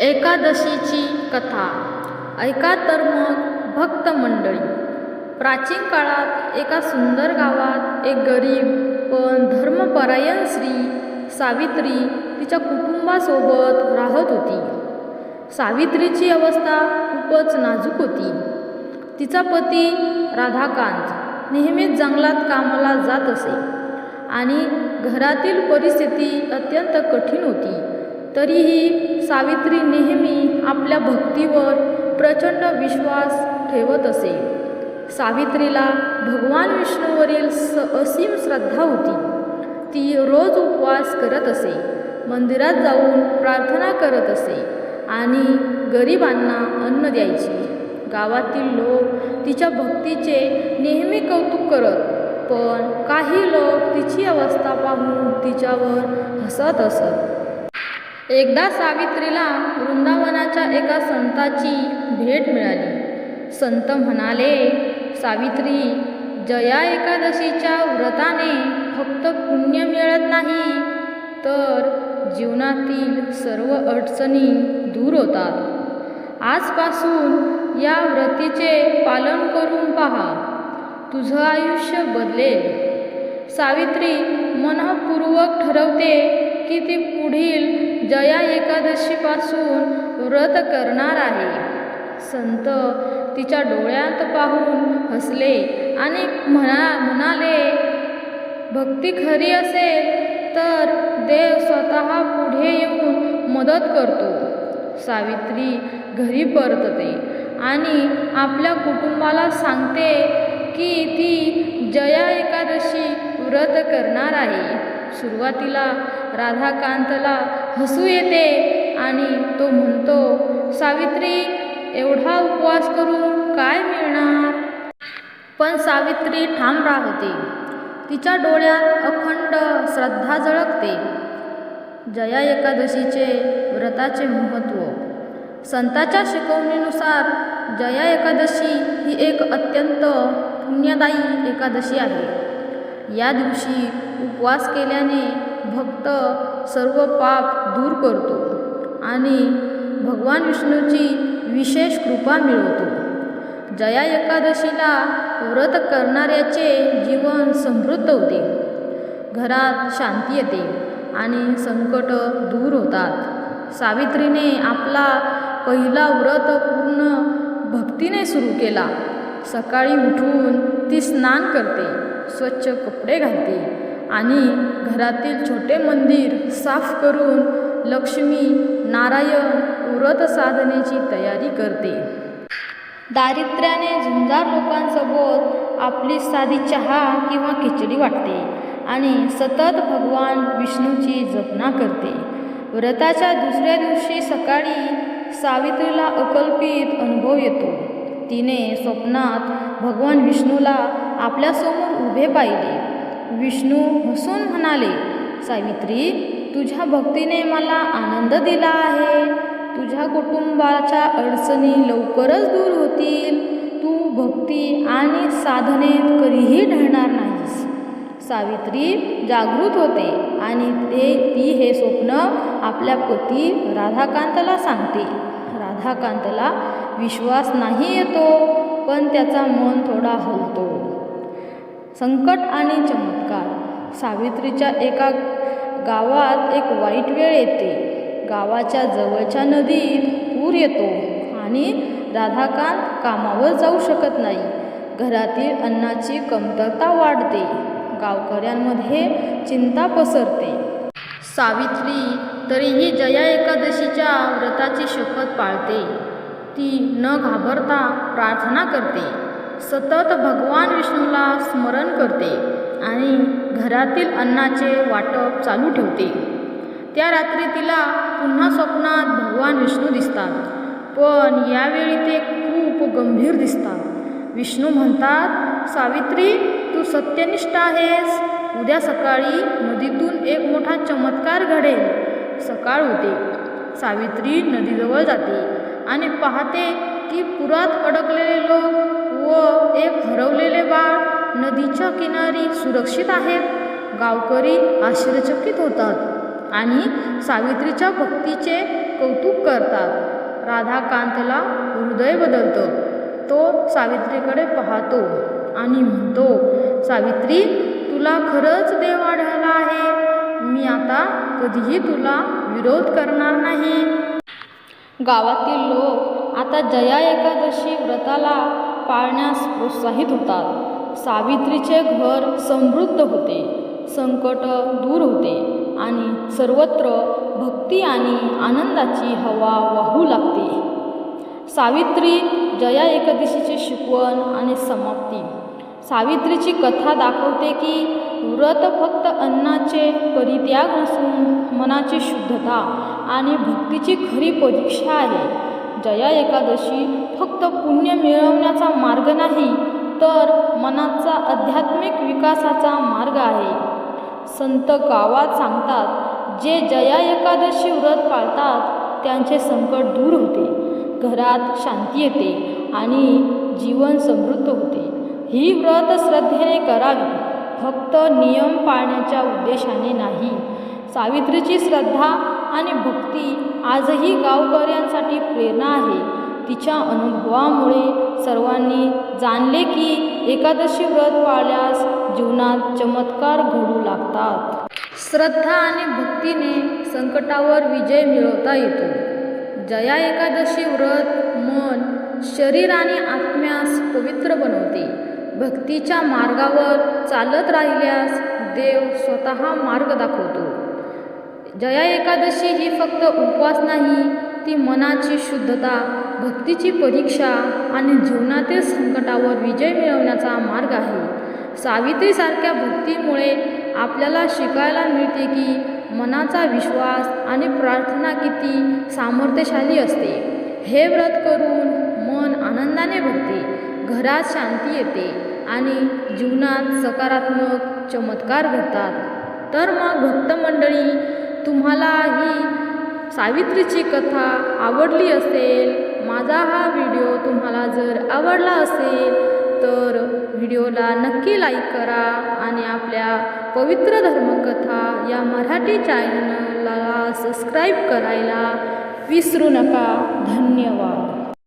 एकादशीची कथा. ऐका तर मग भक्त मंडळी. प्राचीन काळात एका सुंदर गावात एक गरीब पण धर्मपरायण स्त्री सावित्री तिच्या कुटुंबासोबत राहत होती. सावित्रीची अवस्था खूपच नाजूक होती. तिचा पती राधाकांत नेहमीच जंगलात कामाला जात असे आणि घरातील परिस्थिती अत्यंत कठीण होती. तरीही सावित्री नेहमी आपल्या भक्तीवर प्रचंड विश्वास ठेवत असे. सावित्रीला भगवान विष्णूवरील स असीम श्रद्धा होती. ती रोज उपवास करत असे मंदिरात जाऊन प्रार्थना करत असे आणि गरिबांना अन्न द्यायची. गावातील लोक तिच्या भक्तीचे नेहमी कौतुक करत पण काही लोक तिची अवस्था पाहून तिच्यावर हसत असत. एकदा सावित्रीला वृंदावनाच्या एका संताची भेट मिळाली. संत म्हणाले सावित्री जया एकादशीच्या व्रताने फक्त पुण्य मिळत नाही तर जीवनातील सर्व अडचणी दूर होतात. आजपासून या व्रतीचे पालन करून पहा. तुझं आयुष्य बदलेल. सावित्री मनपूर्वक ठरवते की ती पुढील जया एकादशीपासून व्रत करणार आहे. संत तिच्या डोळ्यात पाहून हसले आणि म्हणा म्हणाले भक्ती खरी असेल तर देव स्वतः पुढे येऊन मदत करतो. सावित्री घरी परतते आणि आपल्या कुटुंबाला सांगते की ती जया एकादशी व्रत करणार आहे. सुरुवातीला राधाकांतला हसू येते आणि तो म्हणतो सावित्री एवढा उपवास करून काय मिळणार? पण सावित्री ठाम राहते. तिच्या डोळ्यात अखंड श्रद्धा झळकते. जया एकादशीचे व्रताचे महत्त्व. संताच्या शिकवणीनुसार जया एकादशी ही एक अत्यंत पुण्यदायी एकादशी आहे. या दिवशी उपवास केल्याने भक्त सर्व पाप दूर करतो आणि भगवान विष्णूची विशेष कृपा मिळवतो. जया एकादशीला व्रत करणाऱ्याचे जीवन समृद्ध होते. घरात शांती येते आणि संकट दूर होतात. सावित्रीने आपला पहिला व्रत पूर्ण भक्तीने सुरू केला. सकाळी उठून ती स्नान करते स्वच्छ कपडे घालते आणि घरातील छोटे मंदिर साफ करून लक्ष्मी नारायण व्रत साधनेची तयारी करते. दारिद्र्याने झुंजार लोकांसोबत आपली साधी चहा किंवा खिचडी वाटते आणि सतत भगवान विष्णूची जपना करते. व्रताच्या दुसऱ्या दिवशी सकाळी सावित्रीला अकल्पित अनुभव येतो. तिने स्वप्नात भगवान विष्णूला आपल्यासमोर उभे पाहिले. विष्णू हसून म्हणाले सावित्री तुझ्या भक्तीने मला आनंद दिला आहे. तुझ्या कुटुंबाच्या अडचणी लवकरच दूर होतील. तू भक्ती आणि साधनेत कधीही ढळणार नाहीस. सावित्री जागृत होते आणि ते ती हे स्वप्न आपल्या पती राधाकांतला सांगते. राधाकांतला विश्वास नाही येतो पण त्याचा मन थोडा हलतो. संकट आणि चमत्कार. सावित्रीच्या एका गावात एक वाईट वेळ येते. गावाच्या जवळच्या नदीत पूर येतो आणि राधाकांत कामावर जाऊ शकत नाही. घरातील अन्नाची कमतरता वाढते. गावकऱ्यांमध्ये चिंता पसरते. सावित्री तरीही जया एकादशीच्या व्रताची शपथ पाळते. ती न घाबरता प्रार्थना करते. सतत भगवान विष्णूला स्मरण करते आणि घरातील अन्नाचे वाटप चालू ठेवते. त्या रात्री तिला पुन्हा स्वप्नात भगवान विष्णू दिसतात. पण यावेळी ते खूप गंभीर दिसतात. विष्णू म्हणतात सावित्री तू सत्यनिष्ठ आहेस. उद्या सकाळी नदीतून एक मोठा चमत्कार घडेल. सकाळ होते. सावित्री नदीजवळ जाते आणि पाहते की पुरात अडकलेले लोक व एक हरवलेले बाळ नदीच्या किनारी सुरक्षित आहेत गावकरी आश्चर्यचकित होतात आणि सावित्रीच्या भक्तीचे कौतुक करतात. राधाकांतला हृदय बदलतं. तो सावित्रीकडे पाहतो आणि म्हणतो सावित्री तुला खरंच देव आढळला आहे. मी आता कधीही तुला विरोध करणार नाही. गावातील लोक आता जया एकादशी व्रताला पाळण्यास प्रोत्साहित होतात. सावित्रीचे घर समृद्ध होते संकट दूर होते आणि सर्वत्र भक्ती आणि आनंदाची हवा वाहू लागते. सावित्री जया एकादशीचे शिकवण आणि समाप्ती. सावित्रीची कथा दाखवते की व्रत फक्त अन्नाचे परित्याग नसून मनाची शुद्धता आणि भक्तीची खरी परीक्षा आहे. जया एकादशी फक्त पुण्य मिळवण्याचा मार्ग नाही तर मनाचा आध्यात्मिक विकासाचा मार्ग आहे. संत गावात सांगतात जे जया एकादशी व्रत पाळतात त्यांचे संकट दूर होते. घरात शांती येते आणि जीवन समृद्ध होते. ही व्रत श्रद्धेने करावी फक्त नियम पाळण्याच्या उद्देशाने नाही. सावित्रीची श्रद्धा आणि भक्ती आजही गावकऱ्यांसाठी प्रेरणा आहे. तिच्या अनुभवामुळे सर्वांनी जाणले की एकादशी व्रत पाळल्यास जीवनात चमत्कार घडू लागतात. श्रद्धा आणि भक्तीने संकटावर विजय मिळवता येतो. जया एकादशी व्रत मन शरीर आणि आत्म्यास पवित्र बनवते. भक्तीच्या मार्गावर चालत राहिल्यास देव स्वतः मार्ग दाखवतो. जया एकादशी ही फक्त उपवास नाही ती मनाची शुद्धता भक्तीची परीक्षा आणि जीवनातील संकटावर विजय मिळवण्याचा मार्ग आहे. सावित्रीसारख्या भक्तीमुळे आपल्याला शिकायला मिळते की मनाचा विश्वास आणि प्रार्थना किती सामर्थ्यशाली असते. हे व्रत करून मन आनंदाने भरते घरात शांती येते आणि जीवनात सकारात्मक चमत्कार घडतात. तर मग भक्त मंडळी तुम्हाला ही सावित्रीची कथा आवडली असेल माझा हा व्हिडिओ तुम्हाला जर आवडला असेल तर व्हिडिओला नक्की लाईक करा आणि आपल्या पवित्र धर्मकथा या मराठी चॅनलला सबस्क्राईब करायला विसरू नका. धन्यवाद.